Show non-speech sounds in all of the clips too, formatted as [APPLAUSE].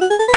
cool. [LAUGHS]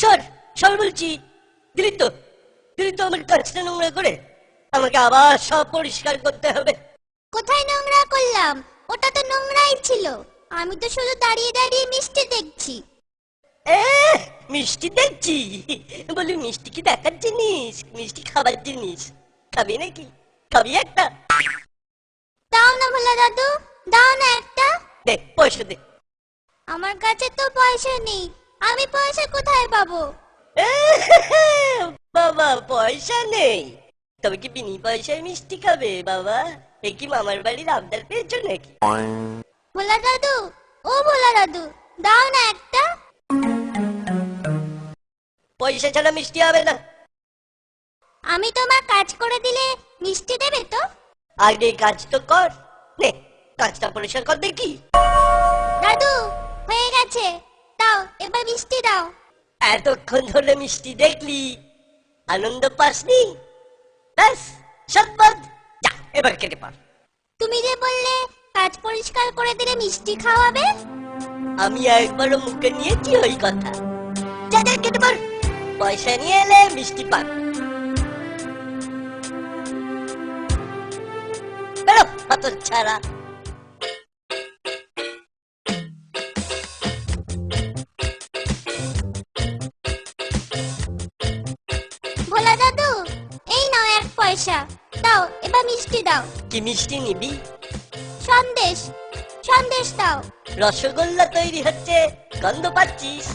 সর সর বলছি দিলি তো দিলি তো আমার কাজটা নোংরা করে। আমাকে আবার সব পরিষ্কার করতে হবে। কোথায় নোংরা করলাম? ওটা তো নোংরাই ছিল। আমি তো শুধু দাঁড়িয়ে দাঁড়িয়ে মিষ্টি দেখছি। এ মিষ্টি দেখছি? বলি মিষ্টি কি দেখার জিনিস? মিষ্টি খাবার জিনিস। খাবি নাকি? খাবি একটা? দাও না ভোলা দাদু দাও না একটা। দে পয়সা দে। আমার কাছে তো পয়সা নেই। আমি পয়সা কোথায় পাবো? [LAUGHS] বাবা পয়সা নেই। তবে কি বিনি পয়সায় মিষ্টি খাবে বাবা? এ কি মামার বাড়ির আবদার পেয়েছ নাকি? ভোলা দাদু ও ভোলা দাদু দাও না একটা। পয়সা ছাড়া মিষ্টি হবে না। আমি তোমার কাজ করে দিলে মিষ্টি দেবে তো? আগে কাজ তো কর। নে কাজটা পরিষ্কার কর দেখি। দাদু হয়ে গেছে। দাও এবার মিষ্টি দাও। এতক্ষণ ধরে মিষ্টি দেখলি আনন্দ পাসনি? ব্যাস সৎবাদ যা এবার কেটে পার তুমি যে বললে কাজ পরিষ্কার করে দিলে মিষ্টি খাওয়াবে? আমি একবারও মুখে নিয়েছি ওই কথা। যা যা কেটে পার পয়সা নিয়ে এলে মিষ্টি পান। বেরো ছাড়া। এক পয়সা দাও এবার মিষ্টি দাও। কি মিষ্টি নিবি? সন্দেশ সন্দেশ দাও। রসগোল্লা তৈরি হচ্ছে গন্ধ পাচ্ছিস?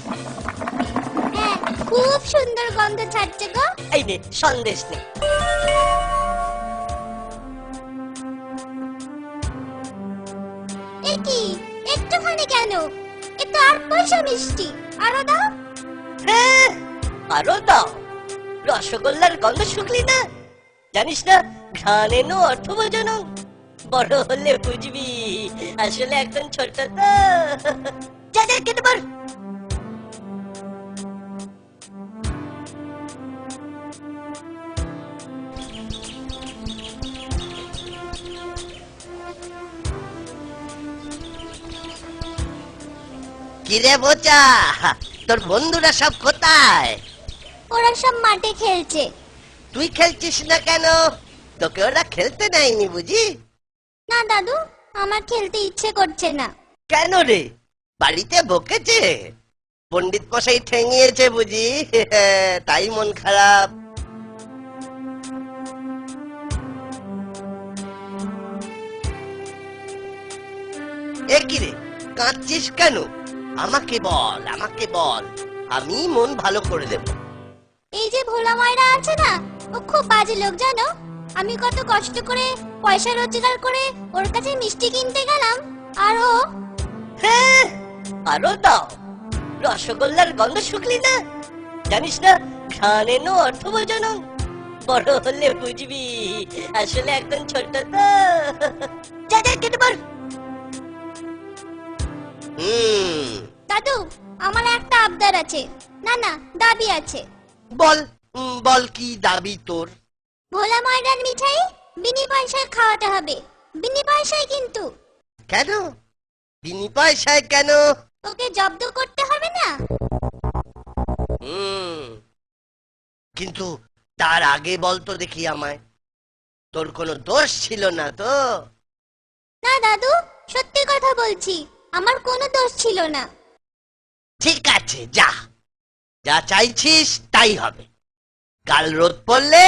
হ্যাঁ খুব সুন্দর গন্ধ ছাড়ছে গো। এই নে সন্দেশ নে। এ কি? একটুখানি কেন? আর পয়সা মিষ্টি। আরও দাও। হ্যাঁ, আরও দাও। রসগোল্লার গন্ধ শুকলি না? জানিস না? ঘ্রাণ এনো অর্থ বোঝানো বড় হলে বুঝবি। আসলে একদম ছোট তো যা যা কেটে পার কিরে বোচা তোর বন্ধুরা সব কোথায়? ওরা সব মাঠে খেলছে। তুই খেলছিস না কেন? তোকে ওরা খেলতে নেয়নি বুঝি? না দাদু আমার খেলতে ইচ্ছে করছে না। কেন রে? বাড়িতে বকেছে? পণ্ডিত মশাই ঠেঙিয়েছে বুঝি? [LAUGHS] তাই মন খারাপ। এ কি রে? কাঁদছিস কেন? আমাকে বল আমাকে বল। আমি মন ভালো করে দেব। এই যে ভোলা ময়রা আছে না ও খুব বাজে লোক জানো? আমি কত কষ্ট করে পয়সা রোজগার করে ওর কাছে মিষ্টি কিনতে গেলাম আর ও হ্যাঁ আরও দাও। রসগোল্লার গন্ধ শুকলি না? জানিস না এনো অর্থ বোঝানো বড় হলে বুঝবি আসলে একদম ছোট তো। যা যা কেটে হুম। দাদু আমার একটা আবদার আছে। না না দাবি আছে। বল। বল কি দাবি তোর? ভোলা ময়রার মিঠাই বিনি পয়সায় খাওয়াতে হবে। বিনি পয়সায় কিন্তু। কেন? বিনি পয়সায় কেন? ওকে জব্দ করতে হবে না? হুম। কিন্তু তার আগে বল তো দেখি আমায়। তোর কোনো দোষ ছিল না তো? না দাদু সত্যি কথা বলছি আমার কোনো দোষ ছিল না। ঠিক আছে যা। যা চাইছিস তাই হবে। কাল রোদ পড়লে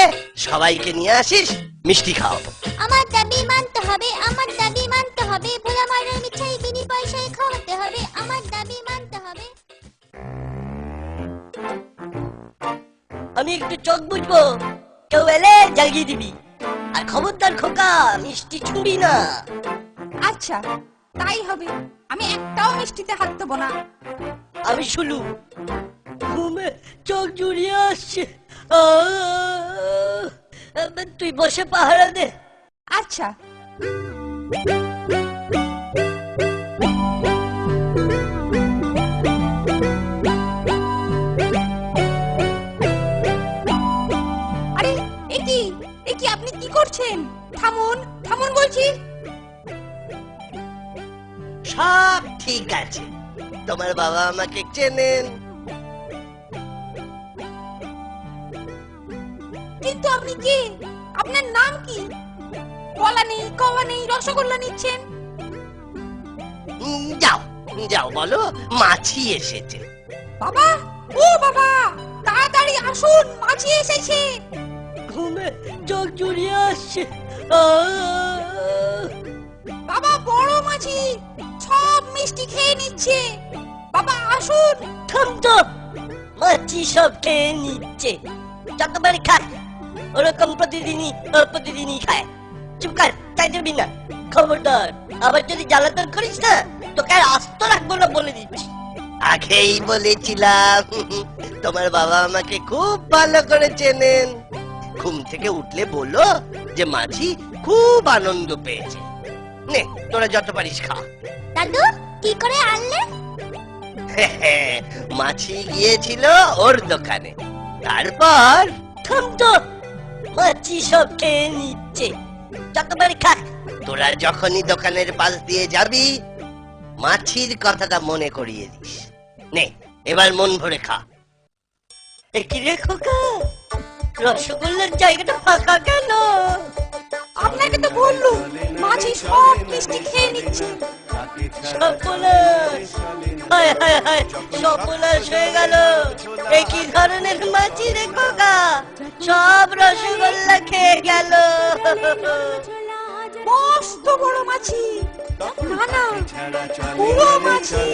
সবাইকে নিয়ে আসিস মিষ্টি খাও আমার দাবি মানতে হবে আমার দাবি মানতে হবে। ভোলা মারার মিঠাই বিনি পয়সায় খাওয়াতে হবে আমার দাবি মানতে হবে। আমি একটু চোখ বুঝব কেউ এলে জাগিয়ে দিবি। আর খবরদার খোকা মিষ্টি ছুঁড়ি না। আচ্ছা তাই হবে। আমি একটাও মিষ্টিতে হাত দেবো না। আমি শুলু। ঘুমে চোখ জুড়িয়ে আসছে! তুই বসে পাহারা দে। আচ্ছা। আরে একি একি আপনি কি করছেন? থামুন থামুন বলছি। সব ঠিক আছে। তোমার বাবা আমাকে চেনেন। আপনি কে? আপনার নাম কি? কলা নেই কওয়া নেই রসগোল্লা নিচ্ছেন। যাও যাও বলো মাছি এসেছে। বাবা ও বাবা তাড়াতাড়ি আসুন মাছি এসেছে। ঘুমে চোখ জুড়িয়ে আসছে। বাবা বড় মাছি সব মিষ্টি খেয়ে নিচ্ছে। বাবা আসুন। থাম তো মাছি সব খেয়ে নিচ্ছে। যতবার খায় ওরকম প্রতিদিনই প্রতিদিনই খায়। চুপ কর তাই যাবি না। খবরদার আবার যদি জ্বালাতন করিস না তোকে আর আস্ত রাখব না বলে দিচ্ছি আগেই বলেছিলাম তোমার বাবা আমাকে খুব ভালো করে চেনেন। ঘুম থেকে উঠলে বলো যে মাঝি খুব আনন্দ পেয়েছে। নে তোরা যত পারিস খা। দাদু কি করে আনলে? [LAUGHS] মাছি গিয়েছিল ওর দোকানে। তারপর থাম তো মাছি সব খেয়ে নিচ্ছে যতবার খায় তোরা যখনই দোকানের পাশ দিয়ে যাবি মাছির কথাটা মনে করিয়ে দিস। নে এবার মন ভরে খা। কি রে খোকা? রসগোল্লার জায়গাটা ফাঁকা কেন? আপনাকে তো বললুম মাছি সব মিষ্টি খেয়ে নিচ্ছে। সর্বনাশ হায় হায় হায় হয়ে গেল। এ কি ধরনের মাছি রে খোকা? সব রসগোল্লা খেয়ে গেল। মস্ত বড় মাছি। না না পুরো মাছি।